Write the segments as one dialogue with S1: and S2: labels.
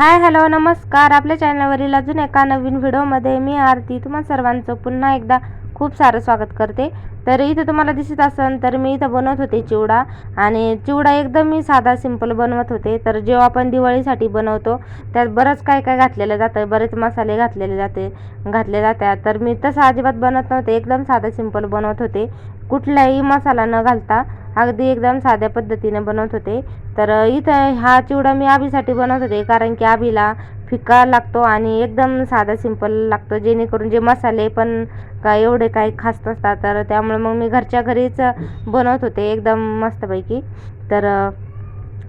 S1: Hi hello नमस्कार. आपल्या चॅनलवरील अजून एका नवीन व्हिडिओमध्ये मी आरती. तुम्हा सर्वांचं पुन्हा एकदा खूप सारं स्वागत करते. तर इथं तुम्हाला दिसत असेल तर मी इथं बनवत होते चिवडा. आणि चिवडा एकदम मी साधा सिंपल बनवत होते. तर जेव्हा आपण दिवाळीसाठी बनवतो त्यात बरंच काय काय घातलेलं जातं. बरेच मसाले घातलेले जाते घातले जातात. तर मी तसं अजिबात बनवत नव्हते. एकदम साधा सिंपल बनवत होते. कुठलाही मसाला न घालता अगदी एकदम साध्या पद्धतीने बनवत होते. तर इथं हा चिवडा मी आबीसाठी बनवत होते. कारण की आबीला फिका लागतो आणि एकदम साधा सिंपल लागतो. जेणेकरून जे मसाले पण काय एवढे काही खास नसतात. तर त्यामुळे मग मी घरच्या घरीच बनवत होते एकदम मस्तपैकी. तर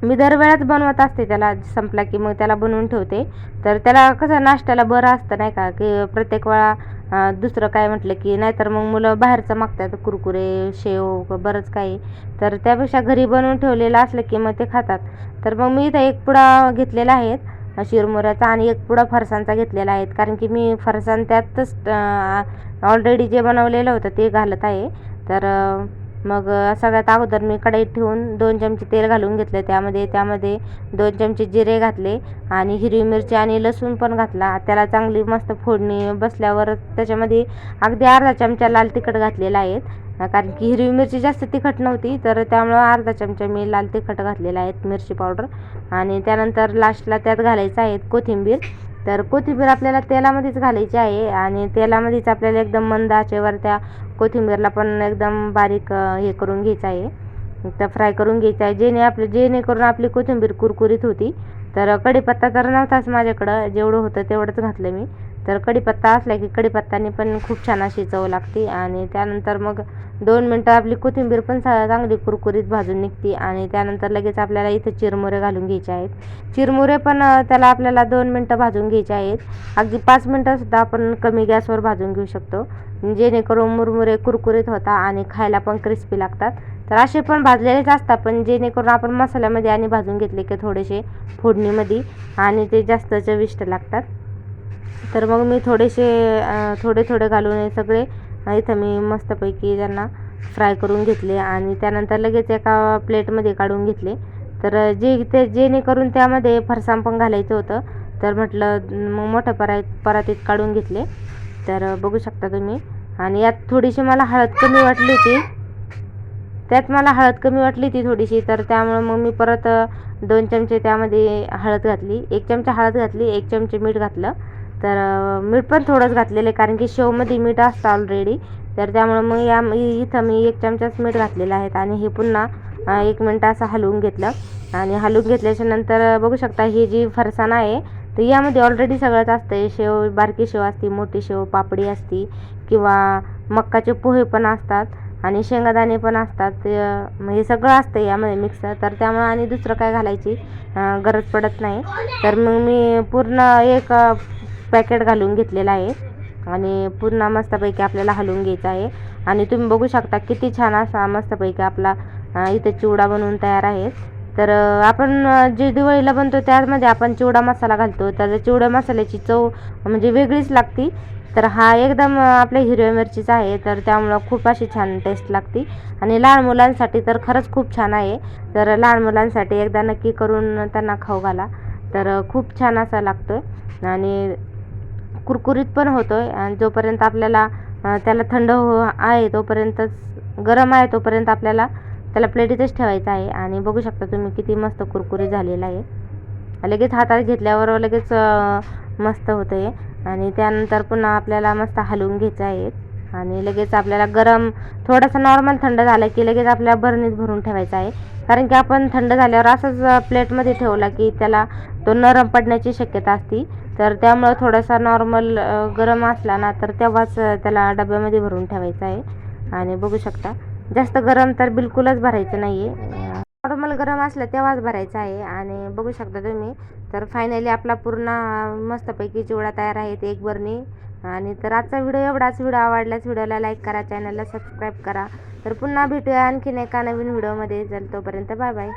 S1: मी दरवेळाच बनवत असते त्याला. संपला की मग त्याला बनवून ठेवते. तर त्याला कसं नाश्त्याला बरं असतं नाही का? की प्रत्येक वेळा दुसरं काय म्हटलं की नाहीतर मग मुलं बाहेरचं मागतात. कुरकुरे शेव बरंच काही. तर त्यापेक्षा घरी बनवून ठेवलेलं असलं की मग ते खातात. तर मग मी इथं एक पुडा घेतलेला आहे. शिरमुऱ्याचा आणि एक पुडा फरसाणचा घेतलेला आहे. कारण की मी फरसाण त्यातच ऑलरेडी जे बनवलेलं होतं ते घालत आहे. तर मग सगळ्यात अगोदर मी कढईत ठेवून दोन चमचे तेल घालून घेतले. त्यामध्ये त्यामध्ये दोन चमचे जिरे घातले आणि हिरवी मिरची आणि लसूण पण घातला. त्याला चांगली मस्त फोडणी बसल्यावर त्याच्यामध्ये अगदी अर्धा चमचा लाल तिखट घातलेला आहे. कारण की हिरवी मिरची जास्त तिखट नव्हती तर त्यामुळं अर्धा चमचा मी लाल तिखट घातलेला आहे मिरची पावडर. आणि त्यानंतर लास्टला त्यात घालायचं आहे कोथिंबीर. तर कोथिंबीर आपल्याला तेलामध्येच घालायची आहे आणि तेलामध्येच आपल्याला एकदम मंद आचेवर त्या कोथिंबीरला पण एकदम बारीक हे करून घ्यायचं आहे. तर फ्राय करून घ्यायचं आहे. जेणे आपले जेणेकरून आपली कोथिंबीर कुरकुरीत होती. तर कढीपत्ता तर नव्हताच माझ्याकडं. जेवढं होतं तेवढंच घातलं मी. तर कढीपत्ता असला की कढीपत्ताने पण खूप छान अशी चव लागते आणि त्यानंतर मग दोन मिनटं आपली कोथिंबीर पण चांगली कुरकुरीत भाजून निघते आणि त्यानंतर लगेच आपल्याला इथं चिरमुरे घालून घ्यायचे आहेत. चिरमुरे पण त्याला आपल्याला दोन मिनटं भाजून घ्यायचे आहेत. अगदी पाच मिनटंसुद्धा आपण कमी गॅसवर भाजून घेऊ शकतो. जेणेकरून मुरमुरे कुरकुरीत होता आणि खायला पण क्रिस्पी लागतात. तर असे पण भाजलेलेच असतात पण जेणेकरून आपण मसाल्यामध्ये आणि भाजून घेतले की थोडेसे फोडणीमध्ये आणि ते जास्त चविष्ट लागतात. तर मग मी थोडेसे थोडे थोडे घालून हे सगळे इथं मी मस्तपैकी त्यांना फ्राय करून घेतले आणि त्यानंतर लगेच एका प्लेटमध्ये काढून घेतले. तर जे ते जेणेकरून त्यामध्ये फरसाण पण घालायचं होतं. तर म्हटलं मग मोठ्या परा परातीत काढून घेतले. तर बघू शकता तुम्ही. आणि यात थोडीशी मला हळद कमी वाटली होती. त्यात मला हळद कमी वाटली ती थोडीशी. तर त्यामुळं मग मी परत दोन चमचे त्यामध्ये हळद घातली. एक चमचा हळद घातली एक चमचे मीठ घातलं. तर मीठ पण थोडंच घातलेलं आहे कारण की शेवमध्ये मीठ असतं ऑलरेडी तर त्यामुळं मग या इथं मी एक चमचाच मीठ घातलेलं आहे आणि हे पुन्हा एक मिनटं असं हलवून घेतलं. आणि हलवून घेतल्याच्या नंतर बघू शकता ही जी फरसाण आहे तर यामध्ये ऑलरेडी सगळंच असतं शेव बारकी शेव असते मोठी शेव पापडी असती किंवा मक्काचे पोहे पण असतात आणि शेंगादाणे पण असतात. हे सगळं असतं यामध्ये मिक्स तर त्यामुळे आणि दुसरं काय घालायची गरज पडत नाही. तर मग मी पूर्ण एक पॅकेट घालून घेतलेला आहे. आणि पूर्ण मस्तपैकी आपल्याला हलवून घ्यायचं आहे. आणि तुम्ही बघू शकता किती छान असा मस्तपैकी आपला इथे चिवडा बनवून तयार आहे. तर आपण जे दिवाळीला बनतो त्यामध्ये आपण चिवडा मसाला घालतो. तर चिवडा मसाल्याची चव म्हणजे वेगळीच लागती. तर हा एकदम आपल्या हिरव्या मिरचीचा आहे. तर त्यामुळं खूप अशी छान टेस्ट लागते. आणि लहान मुलांसाठी तर खरंच खूप छान आहे. तर लहान मुलांसाठी एकदा नक्की करून त्यांना खाऊ घाला. तर खूप छान असा लागतो आहे आणि कुरकुरीत पण होतो आहे आणि जोपर्यंत आपल्याला त्याला थंड हो आहे तोपर्यंतच गरम आहे तोपर्यंत आपल्याला त्याला प्लेटीतच ठेवायचं आहे. आणि बघू शकता तुम्ही किती मस्त कुरकुरीत झालेला आहे. लगेच हातात घेतल्यावर लगेच मस्त होतं आहे आणि त्यानंतर पुन्हा आपल्याला मस्त हलवून घ्यायचं आहे. आणि लगेच आपल्याला गरम थोडासा नॉर्मल थंड झालं की लगेच आपल्याला बरणीत भरून ठेवायचं आहे. कारण की आपण थंड झाल्यावर असंच प्लेटमध्ये ठेवला की त्याला तो नरम पडण्याची शक्यता असते. तर त्यामुळं थोडासा नॉर्मल गरम असला ना तर तेव्हाच त्याला डब्यामध्ये भरून ठेवायचा आहे. आणि बघू शकता जास्त गरम तर बिलकुलच भरायचं नाही आहे नॉर्मल गरम असलं तेव्हाच भरायचं आहे. आणि बघू शकता तुम्ही तर फायनली आपला पूर्ण मस्तपैकी चिवडा तयार आहे ते एक बरणी. आणि तर आजचा व्हिडिओ एवढाच. व्हिडिओ आवडल्यास व्हिडिओला लाईक करा चॅनलला सबस्क्राईब करा. तर पुन्हा भेटूया आणखीन एका नवीन व्हिडिओमध्ये. चल तोपर्यंत बाय बाय